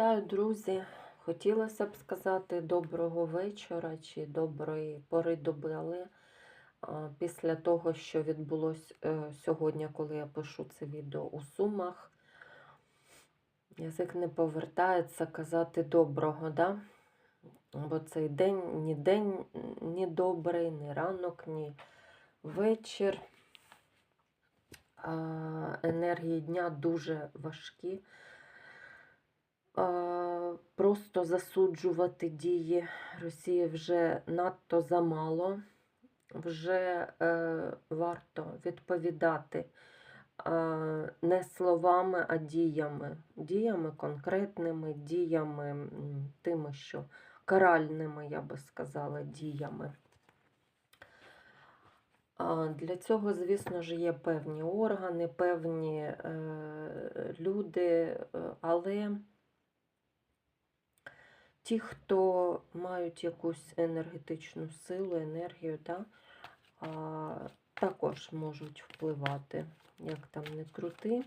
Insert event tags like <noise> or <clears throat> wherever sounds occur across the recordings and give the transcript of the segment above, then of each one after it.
Вітаю, друзі! Хотілося б сказати доброго вечора чи доброї пори доби, але після того, що відбулося е, сьогодні, коли я пишу це відео у Сумах, язик не повертається казати доброго, да? бо цей день ні день ні добрий, ні ранок, ні вечір. Енергії дня дуже важкі. Просто засуджувати дії Росії вже надто замало. Вже е, варто відповідати не словами, а діями. Діями конкретними, діями тими, що каральними, я би сказала, діями. Для цього, звісно ж, є певні органи, певні е, люди, е, але ті, хто мають якусь енергетичну силу, енергію, да, а, також можуть впливати, як там не крути.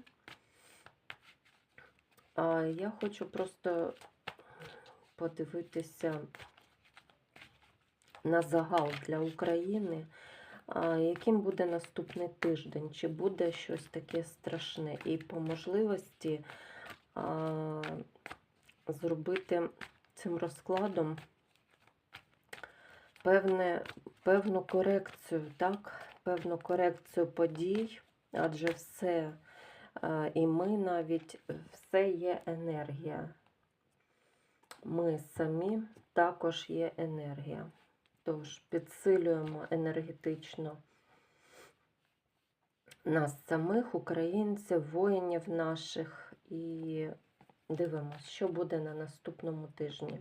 А я хочу просто подивитися на загал для України, а, яким буде наступний тиждень, чи буде щось таке страшне, і по можливості а, зробити цим розкладом певне, певну корекцію, так? Певну корекцію подій, адже все, е, і ми навіть, все є енергія. Ми самі також є енергія. Тож підсилюємо енергетично нас самих, українців, воїнів наших і Дивимось, що буде на наступному тижні.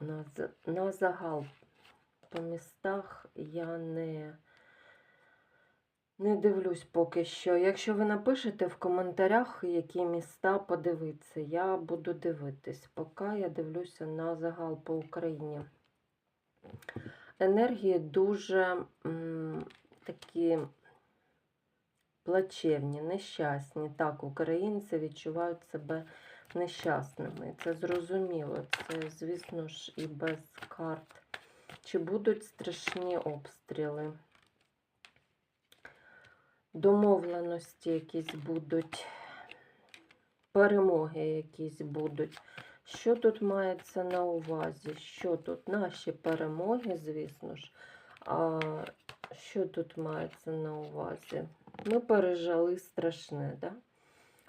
На, на загал по містах я не, не дивлюсь поки що. Якщо ви напишете в коментарях, які міста подивитися, я буду дивитись. Поки я дивлюся на загал по Україні. Енергії дуже м, такі плачевні, нещасні. Так, українці відчувають себе нещасними. Це зрозуміло. Це, звісно ж, і без карт. Чи будуть страшні обстріли? Домовленості якісь будуть, перемоги якісь будуть. Що тут мається на увазі? Що тут? Наші перемоги, звісно ж. А що тут мається на увазі? Ми пережили страшне, да?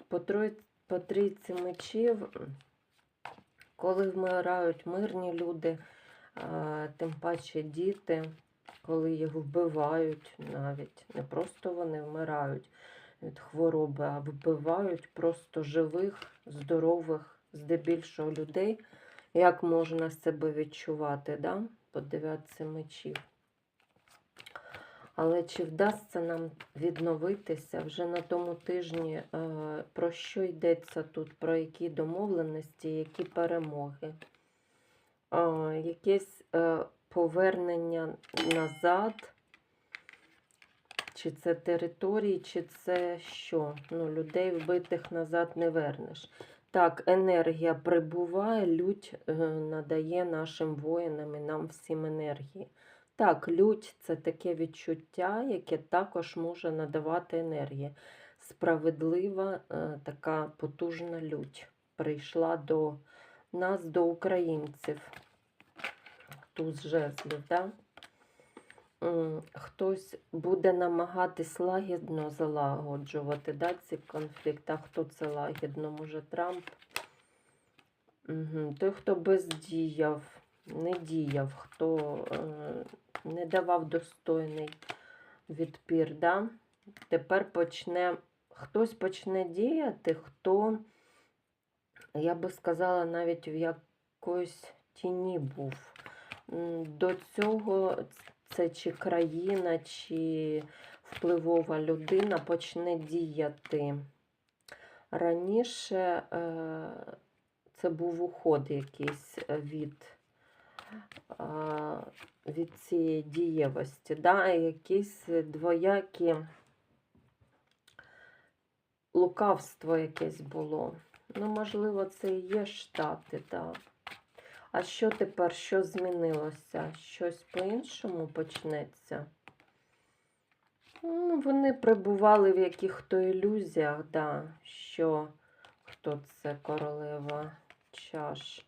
По, трой... по трійці мечів, коли вмирають мирні люди, тим паче діти, коли їх вбивають навіть, не просто вони вмирають від хвороби, а вбивають просто живих, здорових, здебільшого людей, як можна себе відчувати, да? по дев'ятці мечів. Але чи вдасться нам відновитися вже на тому тижні? е, Про що йдеться тут? Про які домовленості, які перемоги? Е, Якесь е, повернення назад? Чи це території, чи це що? Ну, людей вбитих назад не вернеш. Так, енергія прибуває, лють надає нашим воїнам і нам всім енергії. Так, лють це таке відчуття, яке також може надавати енергії. Справедлива, е, така потужна лють прийшла до нас, до українців. Туз жезлів, да? Хтось буде намагатись лагідно залагоджувати да, ці конфлікти. А хто це лагідно? Може Трамп? Угу. Той, хто бездіяв, не діяв, хто е, не давав достойний відпір. Да? Тепер почне, хтось почне діяти, хто, я би сказала, навіть в якоїсь тіні був. До цього це чи країна, чи впливова людина почне діяти. Раніше е, це був уход якийсь від, е, від цієї дієвості, да? якісь двоякі лукавство якесь було. Ну, можливо, це і є Штати, так. А що тепер? Що змінилося? Щось по-іншому почнеться? Ну, вони перебували в яких-то ілюзіях, да, що хто це королева чаш.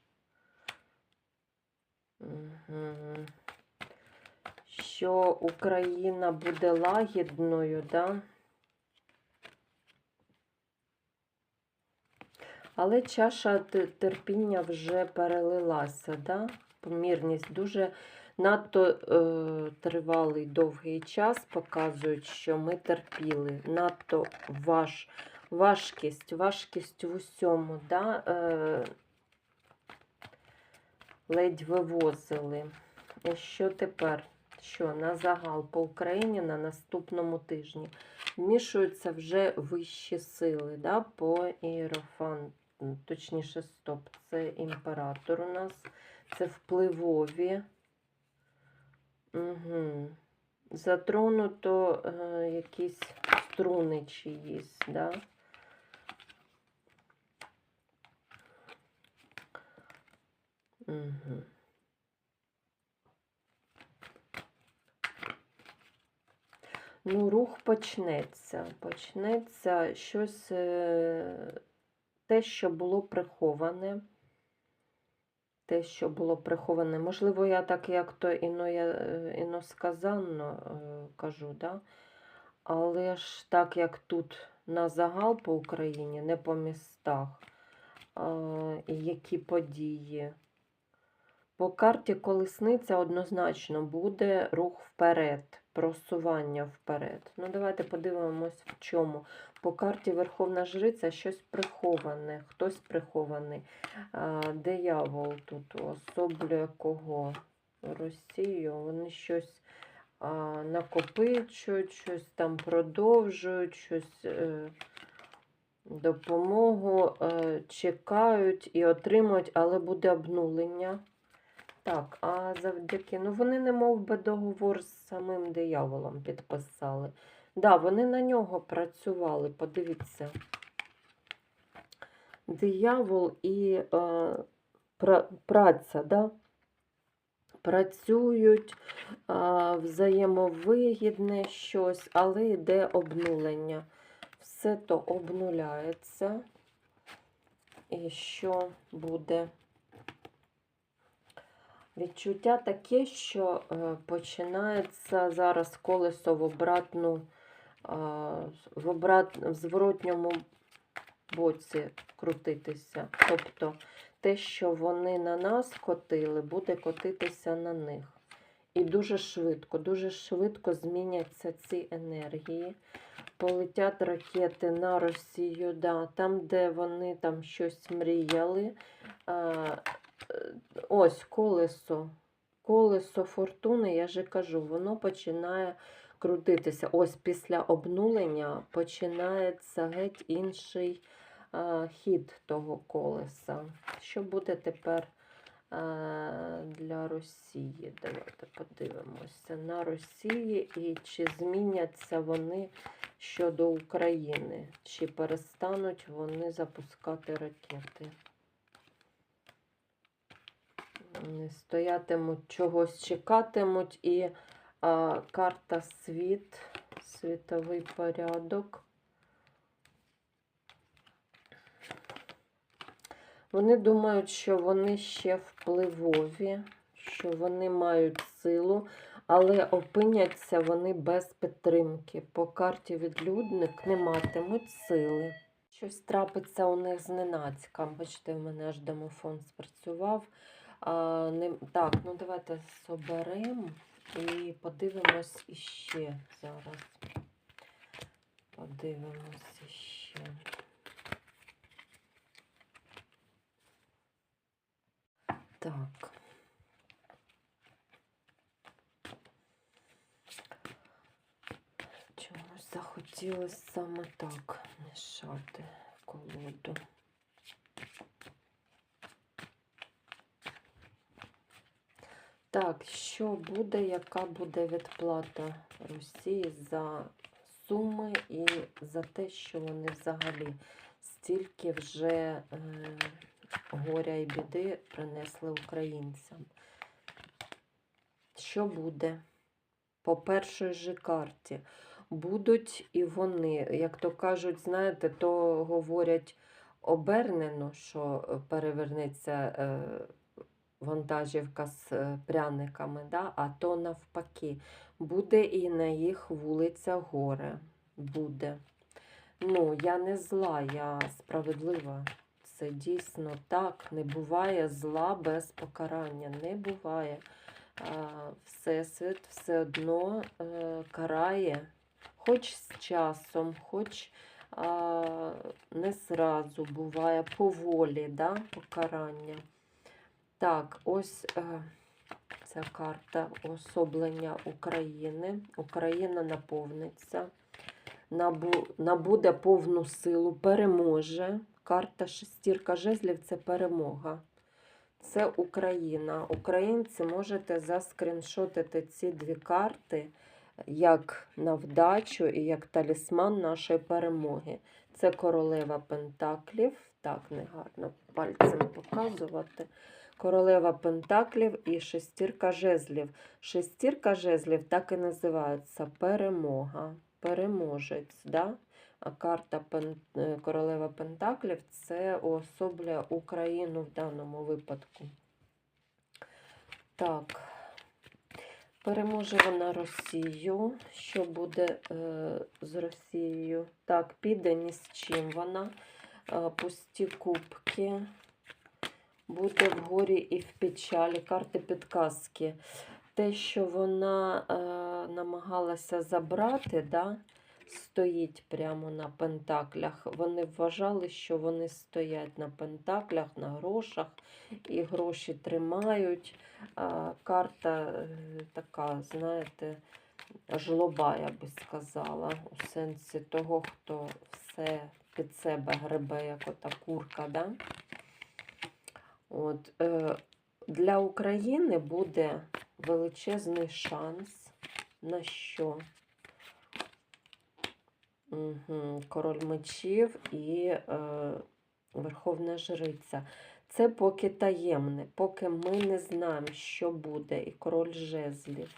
Угу. Що Україна буде лагідною, да? Але чаша терпіння вже перелилася, да? Помірність дуже надто е, тривалий довгий час показують, що ми терпіли. Надто важ, важкість, важкість в усьому, да? е, ледь вивозили. І що тепер? Що на загал по Україні на наступному тижні вмішуються вже вищі сили, да? по іерофан, точніше, стоп, це імператор у нас, це впливові. Угу. Затронуто е, якісь струни чиїсь, да? Угу. Ну, рух почнеться. Почнеться щось, е, те, що було приховане. Те, що було приховане. Можливо, я так, як то е, іносказанно е, кажу, да? але ж так як тут на загал по Україні, не по містах, які події. По карті колесниця однозначно буде рух вперед, просування вперед. Ну, давайте подивимось, в чому. По карті Верховна Жриця щось приховане, хтось прихований. Диявол тут особлює кого? Росію. Вони щось накопичують, щось там продовжують, щось. Е, Допомогу е, чекають і отримують, але буде обнулення. Так, а завдяки. Ну, вони не мов би договор з самим дияволом підписали. Да, вони на нього працювали, подивіться. Диявол і е, пра, праця, да? Працюють е, взаємовигідне щось, але йде обнулення. Все то обнуляється. І що буде? Відчуття таке, що е, починається зараз колесо в обратну, в, обрат, в зворотньому боці крутитися. Тобто те, що вони на нас котили, буде котитися на них. І дуже швидко, дуже швидко зміняться ці енергії. Полетять ракети на Росію, да, там, де вони там щось мріяли. Е, ось колесо. Колесо фортуни, я же кажу, воно починає крутитися. Ось після обнулення починається геть інший а, хід того колеса. Що буде тепер а, для Росії? Давайте подивимося на Росії і чи зміняться вони щодо України, чи перестануть вони запускати ракети. Не стоятимуть, чогось чекатимуть. І а, карта світ, світовий порядок. Вони думають, що вони ще впливові, що вони мають силу, але опиняться вони без підтримки. По карті відлюдник не матимуть сили. Щось трапиться у них зненацька. Бачите, в мене аж домофон спрацював. А, не, так, ну давайте соберемо і подивимось іще зараз. Подивимось іще. Так. Чомусь захотілося саме так мішати колоду. Так, що буде, яка буде відплата Росії за суми і за те, що вони взагалі стільки вже е, горя і біди принесли українцям. Що буде? По першій же карті. Будуть і вони, як то кажуть, знаєте, то говорять обернено, що е, перевернеться е, вантажівка з е, пряниками, да? а то навпаки. Буде і на їх вулиця горе. Буде. Ну, я не зла, я справедлива. Це дійсно так. Не буває зла без покарання. Не буває. Всесвіт все одно е, карає, хоч з часом, хоч не зразу буває поволі, да, покарання. Так, ось е, ця карта особлення України. Україна наповниться, набу, набуде повну силу, переможе. Карта шестірка жезлів це перемога. Це Україна. Українці можете заскріншотити ці дві карти як на вдачу і як талісман нашої перемоги. Це королева Пентаклів. Так, негарно пальцем показувати. Королева Пентаклів і шестірка жезлів. Шестірка жезлів так і називається перемога. Переможець. Да? А карта Пен... е, Королева Пентаклів це уособлює Україну в даному випадку. Так. Переможе вона Росію. Що буде е, з Росією? Так, піде ні з чим вона. Е, пусті кубки. Буде в горі і в печалі. Карти підказки. Те, що вона е, намагалася забрати, да, стоїть прямо на пентаклях. Вони вважали, що вони стоять на пентаклях, на грошах, і гроші тримають. А, карта е, така, знаєте, жлоба, я би сказала, у сенсі того, хто все під себе гребе, як ота курка. Да? От, е, для України буде величезний шанс на що? Угу. Король мечів і е, Верховна Жриця. Це поки таємне, поки ми не знаємо, що буде, і король жезлів.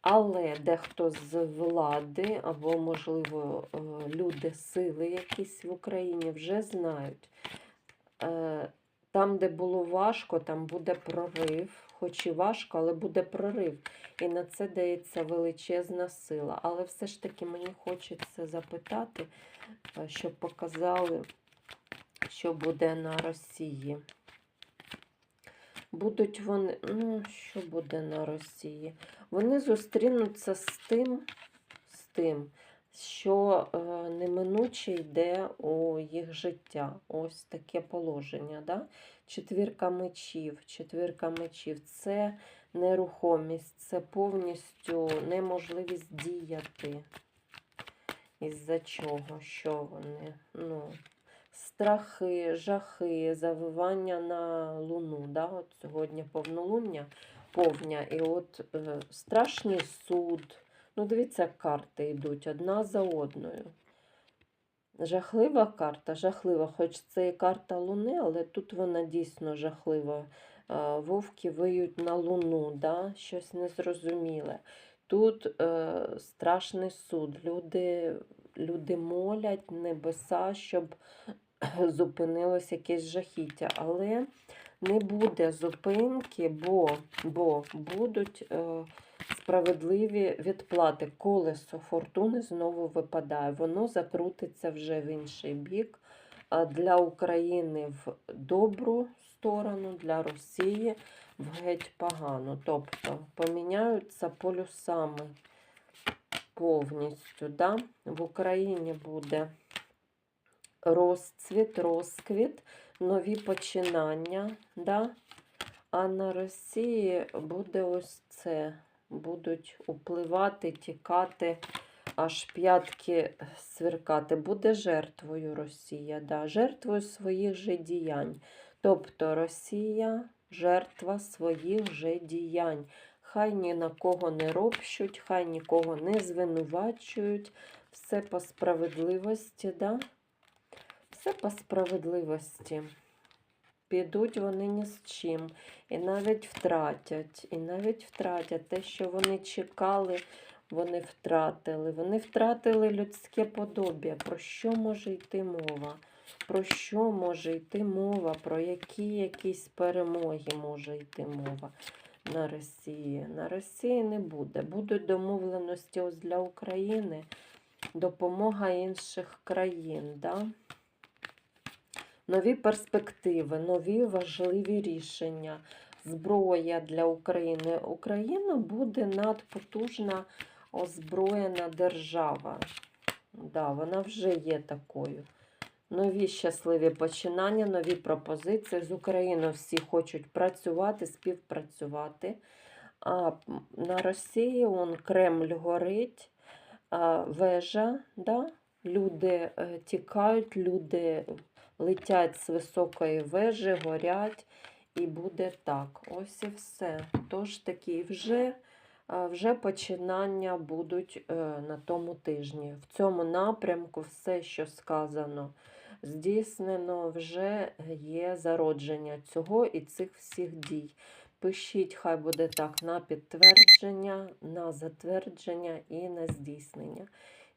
Але дехто з влади, або, можливо, е, люди сили якісь в Україні вже знають. Е, Там, де було важко, там буде прорив. Хоч і важко, але буде прорив. І на це дається величезна сила. Але все ж таки мені хочеться запитати, е, щоб показали, що буде на Росії. Будуть вони, ну, що буде на Росії? Вони зустрінуться з тим, з тим, що е, неминуче йде у їх життя. Ось таке положення. Да? Четвірка мечів. Четвірка мечів це нерухомість, це повністю неможливість діяти. Із-за чого? Що вони? Ну, страхи, жахи, завивання на луну. Да? От сьогодні повнолуння, повня. І от е, страшний суд. Ну, дивіться, карти йдуть одна за одною. Жахлива карта, жахлива, хоч це і карта Луни, але тут вона дійсно жахлива. Вовки виють на луну, да? щось незрозуміле. Тут е, страшний суд. Люди, люди молять небеса, щоб <clears throat> зупинилось якесь жахіття. Але не буде зупинки, бо, бо будуть е, справедливі відплати. Колесо фортуни знову випадає. Воно закрутиться вже в інший бік. Для України в добру сторону, для Росії в геть погану. Тобто поміняються полюсами повністю. Да? В Україні буде розцвіт, розквіт, нові починання. Да? А на Росії буде ось це. Будуть впливати, тікати, аж п'ятки сверкати. Буде жертвою Росія, да? жертвою своїх же діянь. Тобто Росія жертва своїх же діянь. Хай ні на кого не ропщуть, хай нікого не звинувачують. Все по справедливості, да? Все по справедливості. Підуть вони ні з чим. І навіть втратять. І навіть втратять те, що вони чекали, вони втратили. Вони втратили людське подобія. Про що може йти мова? Про що може йти мова? Про які якісь перемоги може йти мова на Росії? На Росії не буде. Будуть домовленості ось для України, допомога інших країн. Да? Нові перспективи, нові важливі рішення, зброя для України. Україна буде надпотужна озброєна держава. Да, вона вже є такою. Нові щасливі починання, нові пропозиції. З Україною всі хочуть працювати, співпрацювати. А на Росії он Кремль горить, а, вежа, да? люди е, тікають, люди летять з високої вежі, горять, і буде так. Ось і все. Тож такі вже, е, вже починання будуть е, на тому тижні. В цьому напрямку все, що сказано, здійснено, вже є зародження цього і цих всіх дій. Пишіть, хай буде так на підтвердження, на затвердження і на здійснення.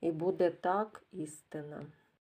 І буде так істина.